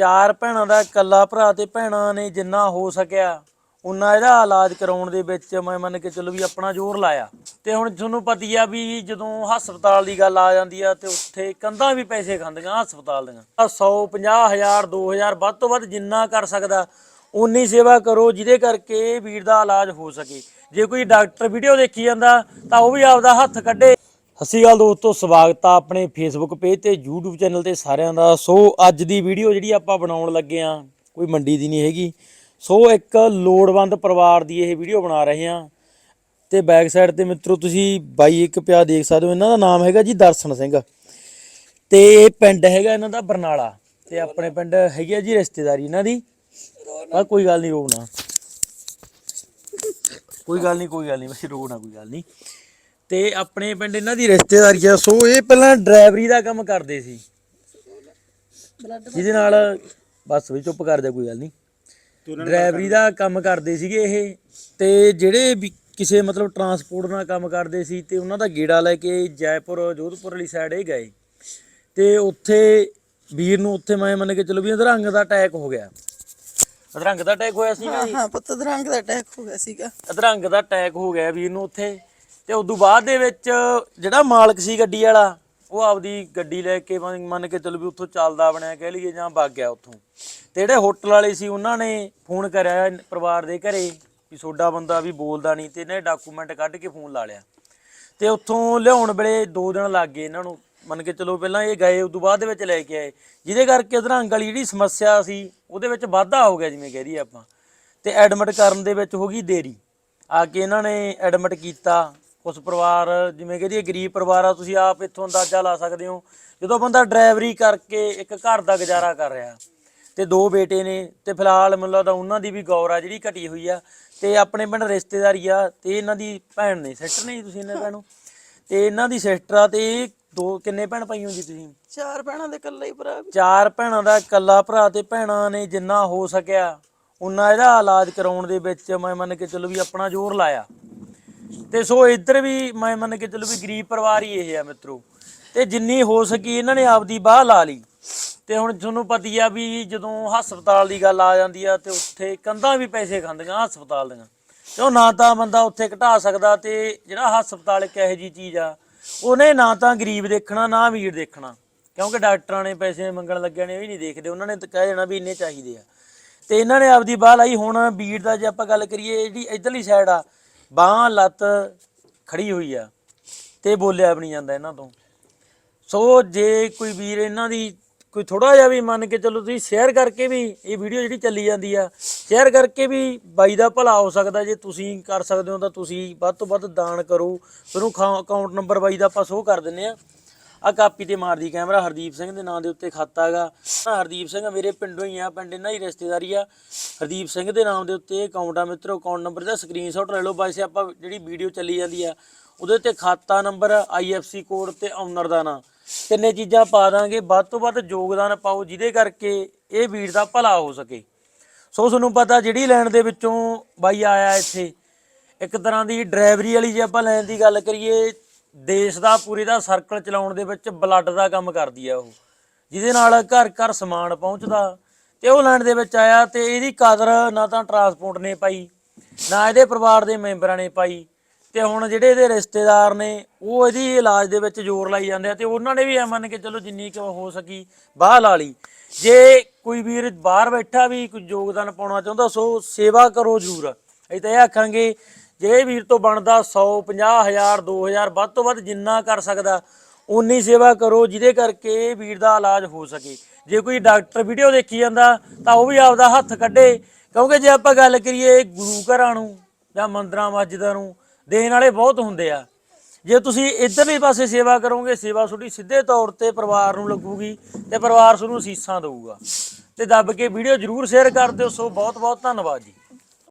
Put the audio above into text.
ਚਾਰ ਭੈਣਾਂ ਦਾ ਇਕੱਲਾ ਭਰਾ ਤੇ ਭੈਣਾਂ ਨੇ ਜਿੰਨਾ ਹੋ ਸਕਿਆ, ਉਨਾ ਇਹਦਾ ਇਲਾਜ ਕਰਾਉਣ ਦੇ ਵਿੱਚ ਮੈਂ ਮੰਨ ਕੇ ਚੱਲੋ ਵੀ ਆਪਣਾ ਜ਼ੋਰ ਲਾਇਆ। ਤੇ ਹੁਣ ਤੁਹਾਨੂੰ ਪਤੀ ਆ ਵੀ ਜਦੋਂ ਹਸਪਤਾਲ ਦੀ ਗੱਲ ਆ ਜਾਂਦੀ ਆ ਤੇ ਉੱਥੇ ਕੰਧਾਂ ਵੀ ਪੈਸੇ ਖਾਂਦੀਆਂ ਹਸਪਤਾਲ ਦੀਆਂ। 100 50000 2000 ਵੱਧ ਤੋਂ ਵੱਧ ਜਿੰਨਾ ਕਰ ਸਕਦਾ ਉਨੀ ਸੇਵਾ ਕਰੋ ਜਿਹਦੇ ਕਰਕੇ ਵੀਰ ਦਾ ਇਲਾਜ ਹੋ ਸਕੇ। ਜੇ ਕੋਈ ਡਾਕਟਰ ਵੀਡੀਓ ਦੇਖੀ ਜਾਂਦਾ ਤਾਂ ਉਹ ਵੀ ਆਪਦਾ ਹੱਥ ਕੱਢੇ। ਸਤਿ ਸ਼੍ਰੀ ਅਕਾਲ ਦੋਸਤੋ, ਸਵਾਗਤ ਆ ਆਪਣੇ ਫੇਸਬੁੱਕ ਪੇਜ ਤੇ, YouTube ਚੈਨਲ ਤੇ ਸਾਰਿਆਂ ਦਾ। ਸੋ, ਅੱਜ ਦੀ ਵੀਡੀਓ ਜਿਹੜੀ ਆਪਾਂ ਬਣਾਉਣ ਲੱਗੇ ਆ, ਕੋਈ ਮੰਡੀ ਦੀ ਨਹੀਂ ਹੈਗੀ। ਸੋ, ਇੱਕ ਲੋੜਵੰਦ ਪਰਿਵਾਰ ਦੀ ਇਹ ਵੀਡੀਓ ਬਣਾ ਰਹੇ ਆ। ਤੇ ਬੈਕ ਸਾਈਡ ਤੇ ਮਿੱਤਰੋ, ਤੁਸੀਂ ਬਾਈ ਇੱਕ ਪਿਆ ਦੇਖ ਸਕਦੇ ਹੋ, ਇਹਨਾਂ ਦਾ ਨਾਮ ਹੈਗਾ ਜੀ ਦਰਸ਼ਨ ਸਿੰਘ। ਤੇ ਇਹ ਪਿੰਡ ਹੈਗਾ ਇਹਨਾਂ ਦਾ ਬਰਨਾਲਾ। ਤੇ ਆਪਣੇ ਪਿੰਡ ਹੈਗੀ ਆ ਜੀ ਰਿਸ਼ਤੇਦਾਰੀ ਇਹਨਾਂ ਦੀ। ਆ ਕੋਈ ਗੱਲ ਨਹੀਂ, ਰੋਣਾ। ਕੋਈ ਗੱਲ ਨਹੀਂ, ਕੋਈ ਗੱਲ ਨਹੀਂ, ਬਸ ਰੋਣਾ, ਕੋਈ ਗੱਲ ਨਹੀਂ। ਤੇ ਆਪਣੇ ਪਿੰਡ ਇਹਨਾਂ ਦੀ ਰਿਸ਼ਤੇਦਾਰੀ ਆ। ਸੋ ਇਹ ਪਹਿਲਾਂ ਡਰਾਈਵਰੀ ਦਾ ਕੰਮ ਕਰਦੇ ਸੀ। ਜਿਹਦੇ ਨਾਲ ਬਸ ਵੀ ਚੁੱਪ ਕਰ ਜਾ ਕੋਈ ਗੱਲ ਨਹੀਂ। ਡਰਾਈਵਰੀ ਦਾ ਕੰਮ ਕਰਦੇ ਸੀਗੇ ਇਹ। ਤੇ ਜਿਹੜੇ ਵੀ ਕਿਸੇ ਮਤਲਬ ਟਰਾਂਸਪੋਰਟ ਨਾਲ ਕੰਮ ਕਰਦੇ ਸੀ ਤੇ ਉਹਨਾਂ ਦਾ ਗੇੜਾ ਲੈ ਕੇ ਜੈਪੁਰ ਜੋਧਪੁਰ ਵਾਲੀ ਸਾਈਡ ਇਹ ਗਏ। ਤੇ ਉੱਥੇ ਵੀਰ ਨੂੰ ਉੱਥੇ ਮੈਂ ਮੰਨ ਕੇ ਚਲੋ ਵੀ ਅਧਰੰਗ ਦਾ ਅਟੈਕ ਹੋ ਗਿਆ। ਅਧਰੰਗ ਦਾ ਅਟੈਕ ਹੋਇਆ ਸੀ ਨਾ ਹਾਂ ਜੀ? ਹਾਂ ਪੁੱਤ ਦਰੰਗ ਦਾ ਅਟੈਕ ਹੋ ਗਿਆ ਸੀਗਾ। ਅਧਰੰਗ ਦਾ ਅਟੈਕ ਹੋ ਗਿਆ ਵੀਰ ਨੂੰ ਉੱਥੇ। ਤੇ ਉਦੋਂ ਬਾਅਦ ਦੇ ਵਿੱਚ ਜਿਹੜਾ ਮਾਲਕ ਸੀ ਗੱਡੀ ਵਾਲਾ, ਉਹ ਆਪਦੀ ਗੱਡੀ ਲੈ ਕੇ ਮੰਨ ਮੰਨ ਕੇ ਚੱਲ ਵੀ ਉੱਥੋਂ ਚੱਲਦਾ ਬਣਿਆ ਕਹਿ ਲਈਏ ਜਾਂ ਭੱਗ ਗਿਆ ਉੱਥੋਂ। ਤੇ ਜਿਹੜੇ ਹੋਟਲ ਵਾਲੇ ਸੀ ਉਹਨਾਂ ਨੇ ਫੋਨ ਕਰਿਆ ਪਰਿਵਾਰ ਦੇ ਘਰੇ ਵੀ ਤੁਹਾਡਾ ਬੰਦਾ ਵੀ ਬੋਲਦਾ ਨਹੀਂ ਤੇ ਇਹਨੇ ਡਾਕੂਮੈਂਟ ਕੱਢ ਕੇ ਫੋਨ ਲਾ ਲਿਆ। ਤੇ ਉੱਥੋਂ ਲਿਆਉਣ ਵੇਲੇ 2 ਦਿਨ ਲੱਗ ਗਏ ਇਹਨਾਂ ਨੂੰ, ਮੰਨ ਕੇ ਚਲੋ ਪਹਿਲਾਂ ਇਹ ਗਏ, ਉਦੋਂ ਬਾਅਦ ਦੇ ਵਿੱਚ ਲੈ ਕੇ ਆਏ। ਜਿਹਦੇ ਕਰਕੇ ਅਧਰੰਗ ਵਾਲੀ ਜਿਹੜੀ ਸਮੱਸਿਆ ਸੀ, ਉਹਦੇ ਵਿੱਚ ਵਾਧਾ ਹੋ ਗਿਆ ਜਿਵੇਂ ਕਹਿ ਦਈਏ ਆਪਾਂ। ਤੇ ਐਡਮਿਟ ਕਰਨ ਦੇ ਵਿੱਚ ਹੋ ਗਈ ਦੇਰੀ। ਆ ਕੇ ਇਹਨਾਂ ਨੇ ਐਡਮਿਟ ਕੀਤਾ ਉਸ ਪਰਿਵਾਰ ਜਿਵੇਂ ਕਹਿ ਦਈਏ ਗਰੀਬ ਪਰਿਵਾਰ ਆ ਤੁਸੀਂ ਆਪ ਇੱਥੋਂ ਅੰਦਾਜ਼ਾ ਲਾ ਸਕਦੇ ਹੋ। ਜਦੋਂ ਬੰਦਾ ਡਰਾਈਵਰੀ ਕਰਕੇ ਇੱਕ ਘਰ ਦਾ ਗੁਜ਼ਾਰਾ ਕਰ ਰਿਹਾ ਤੇ ਦੋ ਬੇਟੇ ਨੇ ਤੇ ਫਿਲਹਾਲ ਮੈਨੂੰ ਲੱਗਦਾ ਉਹਨਾਂ ਦੀ ਵੀ ਗੌਰ ਆ ਜਿਹੜੀ ਘਟੀ ਹੋਈ ਆ ਤੇ ਆਪਣੇ ਪਿੰਡ ਰਿਸ਼ਤੇਦਾਰੀ ਆ ਤੇ ਇਹਨਾਂ ਦੀ ਭੈਣ ਨੇ ਸਿਸਟਰ ਨਹੀਂ ਤੁਸੀਂ ਇਹਨਾਂ ਭੈਣ? ਨੂੰ ਤੇ ਇਹਨਾਂ ਦੀ ਸਿਸਟਰ ਆ ਤੇ ਇਹ ਦੋ ਕਿੰਨੇ ਭੈਣ ਭਾਈ ਹੋ ਜੀ ਤੁਸੀਂ? ਚਾਰ ਭੈਣਾਂ ਦੇ ਇਕੱਲਾ ਹੀ ਭਰਾ ਵੀ। ਚਾਰ ਭੈਣਾਂ ਦਾ ਇਕੱਲਾ ਭਰਾ ਤੇ ਭੈਣਾਂ ਨੇ ਜਿੰਨਾ ਹੋ ਸਕਿਆ ਉਨਾ ਇਹਦਾ ਇਲਾਜ ਕਰਾਉਣ ਦੇ ਵਿੱਚ ਮੈਂ ਮੰਨ ਕੇ ਚੱਲੋ ਵੀ ਆਪਣਾ ਜ਼ੋਰ ਲਾਇਆ। ਤੇ ਸੋ ਇੱਧਰ ਵੀ ਮੈਂ ਮੰਨ ਕੇ ਚੱਲੋ ਵੀ ਗਰੀਬ ਪਰਿਵਾਰ ਹੀ ਇਹ ਆ ਮਿੱਤਰੋ। ਤੇ ਜਿੰਨੀ ਹੋ ਸਕੀ ਇਹਨਾਂ ਨੇ ਆਪਦੀ ਬਾਹ ਲਾ ਲਈ। ਤੇ ਹੁਣ ਤੁਹਾਨੂੰ ਪਤੀ ਆ ਵੀ ਜਦੋਂ ਹਸਪਤਾਲ ਦੀ ਗੱਲ ਆ ਜਾਂਦੀ ਆ ਤੇ ਉੱਥੇ ਕੰਧਾਂ ਵੀ ਪੈਸੇ ਖਾਂਦੀਆਂ ਹਸਪਤਾਲ ਦੀਆਂ। ਤੇ ਉਹ ਨਾ ਤਾਂ ਬੰਦਾ ਉੱਥੇ ਘਟਾ ਸਕਦਾ ਤੇ ਜਿਹੜਾ ਹਸਪਤਾਲ ਇੱਕ ਇਹੋ ਜੀ ਚੀਜ਼ ਆ, ਉਹਨੇ ਨਾ ਤਾਂ ਗਰੀਬ ਦੇਖਣਾ, ਨਾ ਅਮੀਰ ਦੇਖਣਾ। ਕਿਉਂਕਿ ਡਾਕਟਰਾਂ ਨੇ ਪੈਸੇ ਮੰਗਣ ਲੱਗਿਆ ਨੇ ਇਹ ਵੀ ਨਹੀਂ ਦੇਖਦੇ। ਉਹਨਾਂ ਨੇ ਤਾਂ ਕਹਿ ਦੇਣਾ ਵੀ ਇੰਨੇ ਚਾਹੀਦੇ ਆ। ਤੇ ਇਹਨਾਂ ਨੇ ਆਪਦੀ ਬਾਹ ਲਾਈ। ਹੁਣ ਬੀੜ ਦਾ ਜੇ ਆਪਾਂ ਗੱਲ ਕਰੀਏ ਜਿਹੜੀ ਇਧਰਲੀ ਸਾਈਡ ਆ ਬਾਹ ਲੱਤ ਖੜੀ ਹੋਈ ਆ ਤੇ ਬੋਲਿਆ ਵੀ ਨਹੀਂ ਜਾਂਦਾ ਇਹਨਾਂ ਤੋਂ। ਸੋ ਜੇ ਕੋਈ ਵੀਰ ਇਹਨਾਂ ਦੀ ਕੋਈ ਥੋੜਾ ਜਿਹਾ ਵੀ ਮੰਨ ਕੇ ਚਲੋ ਤੁਸੀਂ ਸ਼ੇਅਰ ਕਰਕੇ ਵੀ ਇਹ ਵੀਡੀਓ ਜਿਹੜੀ ਚੱਲੀ ਜਾਂਦੀ ਆ ਸ਼ੇਅਰ ਕਰਕੇ ਵੀ ਬਾਈ ਦਾ ਭਲਾ ਹੋ ਸਕਦਾ ਜੇ ਤੁਸੀਂ ਕਰ ਸਕਦੇ ਹੋ ਤਾਂ ਤੁਸੀਂ ਵੱਧ ਤੋਂ ਵੱਧ ਦਾਨ ਕਰੋ। ਤੁਹਾਨੂੰ ਅਕਾਊਂਟ ਨੰਬਰ ਬਾਈ ਦਾ ਆਪਾਂ ਸੋ ਕਰ ਦਿੰਨੇ ਆ। ਆ ਕਾਪੀ ਤੇ ਮਾਰਦੀ ਕੈਮਰਾ ਹਰਦੀਪ ਸਿੰਘ ਦੇ ਨਾਂ ਦੇ ਉੱਤੇ ਖਾਤਾ ਹੈਗਾ ਆਹ ਹਰਦੀਪ ਸਿੰਘ ਮੇਰੇ ਪਿੰਡੋਂ ਹੀ ਆ, ਪਿੰਡ ਇਹਨਾਂ ਦੀ ਰਿਸ਼ਤੇਦਾਰੀ ਆ। ਹਰਦੀਪ ਸਿੰਘ ਦੇ ਨਾਮ ਦੇ ਉੱਤੇ ਅਕਾਊਂਟ ਆ ਮਿੱਤਰੋ ਅਕਾਊਂਟ ਨੰਬਰ ਦਾ ਸਕਰੀਨਸ਼ਾਟ ਲੈ ਲਓ ਵੈਸੇ ਆਪਾਂ ਜਿਹੜੀ ਵੀਡੀਓ ਚੱਲੀ ਜਾਂਦੀ ਆ, ਉਹਦੇ ਤੇ ਖਾਤਾ ਨੰਬਰ ਆਈਐਫਸੀ ਕੋਡ ਤੇ ਓਨਰ ਦਾ ਨਾਂ। ਤਿੰਨੇ ਚੀਜ਼ਾਂ ਪਾ ਦਾਂਗੇ, ਵੱਧ ਤੋਂ ਵੱਧ ਯੋਗਦਾਨ ਪਾਓ, ਜਿਹਦੇ ਕਰਕੇ ਇਹ ਵੀਰ ਦਾ ਭਲਾ ਹੋ ਸਕੇ। ਸੋ ਤੁਹਾਨੂੰ ਪਤਾ ਜਿਹੜੀ ਲੈਣ ਦੇ ਵਿੱਚੋਂ ਬਾਈ ਆਇਆ ਇੱਥੇ, ਇੱਕ ਤਰ੍ਹਾਂ ਦੀ ਡਰਾਈਵਰੀ ਵਾਲੀ ਜੇ ਆਪਾਂ ਲੈਣ ਦੀ ਗੱਲ ਕਰੀਏ ਦੇਸ਼ ਦਾ ਪੂਰੇ ਦਾ ਸਰਕਲ ਚਲਾਉਣ ਦੇ ਵਿੱਚ ਬਲੱਡ ਦਾ ਕੰਮ ਕਰਦੀ ਆ ਉਹ, ਜਿਹਦੇ ਨਾਲ ਘਰ ਘਰ ਸਮਾਨ ਪਹੁੰਚਦਾ। ਤੇ ਉਹ ਲੈਣ ਦੇ ਵਿੱਚ ਆਇਆ ਤੇ ਇਹਦੀ ਕਦਰ ਨਾ ਤਾਂ ਟਰਾਂਸਪੋਰਟ ਨੇ ਪਾਈ, ਨਾ ਇਹਦੇ ਪਰਿਵਾਰ ਦੇ ਮੈਂਬਰਾਂ ਨੇ ਪਾਈ। ਤੇ ਹੁਣ ਜਿਹੜੇ ਇਹਦੇ ਰਿਸ਼ਤੇਦਾਰ ਨੇ, ਉਹ ਇਹਦੀ ਇਲਾਜ ਦੇ ਵਿੱਚ ਜ਼ੋਰ ਲਾਈ ਜਾਂਦੇ ਆ ਤੇ ਉਹਨਾਂ ਨੇ ਵੀ ਐ ਮੰਨ ਕੇ ਚਲੋ ਜਿੰਨੀ ਕੁ ਹੋ ਸਕੀ ਬਾਹ ਲਾ ਲਈ। ਜੇ ਕੋਈ ਵੀਰ ਬਾਹਰ ਬੈਠਾ ਵੀ ਕੋਈ ਯੋਗਦਾਨ ਪਾਉਣਾ ਚਾਹੁੰਦਾ, ਸੋ ਸੇਵਾ ਕਰੋ ਜ਼ਰੂਰ। ਅਸੀਂ ਤਾਂ ਇਹ ਆਖਾਂਗੇ ਜੇ ਵੀਰ ਤੋਂ ਬਣਦਾ 100 50000 2000 ਵੱਧ ਤੋਂ ਵੱਧ ਜਿੰਨਾ ਕਰ ਸਕਦਾ ਉਨੀ ਸੇਵਾ ਕਰੋ, ਜਿਹਦੇ ਕਰਕੇ ਵੀਰ ਦਾ ਇਲਾਜ ਹੋ ਸਕੇ। ਜੇ ਕੋਈ ਡਾਕਟਰ ਵੀਡੀਓ ਦੇਖੀ ਜਾਂਦਾ, ਤਾਂ ਉਹ ਵੀ ਆਪਦਾ ਹੱਥ ਕੱਢੇ। ਕਿਉਂਕਿ ਜੇ ਆਪਾਂ ਗੱਲ ਕਰੀਏ ਗੁਰੂ ਘਰਾਂ ਨੂੰ ਜਾਂ ਮੰਦਰਾਂ, ਮਸਜਿਦਾਂ ਨੂੰ, ਦੇਣ ਵਾਲੇ ਬਹੁਤ ਹੁੰਦੇ ਆ। ਜੇ ਤੁਸੀਂ ਇਧਰਲੇ ਪਾਸੇ ਸੇਵਾ ਕਰੋਗੇ, ਸੇਵਾ ਤੁਹਾਡੀ ਸਿੱਧੇ ਤੌਰ ਤੇ ਪਰਿਵਾਰ ਨੂੰ ਲੱਗੂਗੀ ਤੇ ਪਰਿਵਾਰ ਤੁਹਾਨੂੰ ਅਸੀਸਾਂ ਦੇਊਗਾ। ਤੇ ਦੱਬ ਕੇ ਵੀਡੀਓ ਜਰੂਰ ਸ਼ੇਅਰ ਕਰ ਦਿਓ। ਸੋ ਬਹੁਤ ਬਹੁਤ ਧੰਨਵਾਦ ਜੀ।